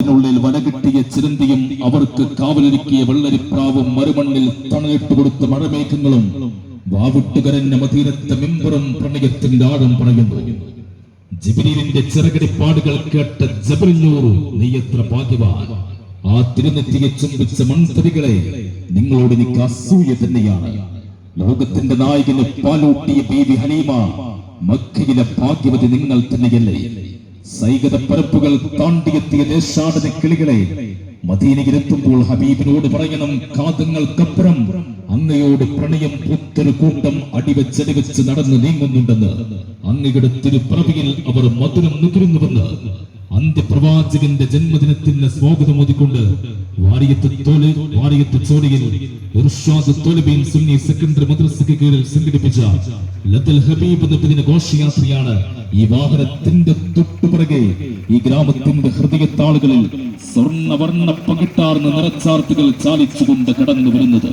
ുള്ളിൽ വടകിട്ടിയ ചിരന്തിയും അവർക്ക് കാവലൊരുക്കിയ വെള്ളരിപ്രാവും മറുമണ്ണിൽ തണലിട്ട് കൊടുത്ത മഴമേഘങ്ങളും വാവിട്ടുകരഞ്ഞ മദീനത്തെ മെമ്പറും പ്രണയത്തിന്റെ ആഴം പറയുന്നു. ജിബിലിന്റെ ചിറകടിപ്പാടുകൾ കേട്ട ജബലിനൂറു നീ എത്ര ഭാഗ്യവാൻ. ആ തിരുനെറ്റിയെ ചുംബിച്ച മൺതരികളെ നിങ്ങളോട് എനിക്ക് അസൂയ തന്നെയാണ്. ലോകത്തിന്റെ നായകന് പാലൂട്ടിയ ബീവി ഹനീമ മക്കയിലെ ഭാഗ്യവതി നിങ്ങൾ തന്നെയല്ലേ. സൈകത പരപ്പുകൾ താണ്ടിയെത്തിയ ദേശാടന കിളികളെ മദീനയിലെത്തുമ്പോൾ ഹബീബിനോട് പറയണം കാതങ്ങൾക്കപ്പുറം അങ്ങയോട് പ്രണയം പുത്തൊരു കൂട്ടം അടിവെച്ചടിവെച്ച് നടന്ന് നീങ്ങുന്നുണ്ടെന്ന് അങ്ങയുടെ തിരുപ്രവിയിൽ അവർ മധുരം നുകരുന്നുവെന്ന് അന്ത്യപ്രവാചകന്റെ ജന്മദിനത്തിന് സ്വാഗതമോദിക്കൊണ്ട് വാരിയത്ത് തോൽ വാരിയത്ത് സുന്നി സെക്കൻഡറി മദ്രസയ്ക്ക് ലത്തൽ ഹബീബ് എന്ന ഘോഷയാത്രയാണ് ഈ വാഹനത്തിന്റെ തൊട്ടുപിറകെ ഈ ഗ്രാമത്തിന്റെ ഹൃദയത്താളുകളിൽ സ്വർണവർണ പകിട്ടാർന്ന നിറച്ചാർത്തുകൾ ചാലിച്ചുകൊണ്ട് കടന്നു വരുന്നത്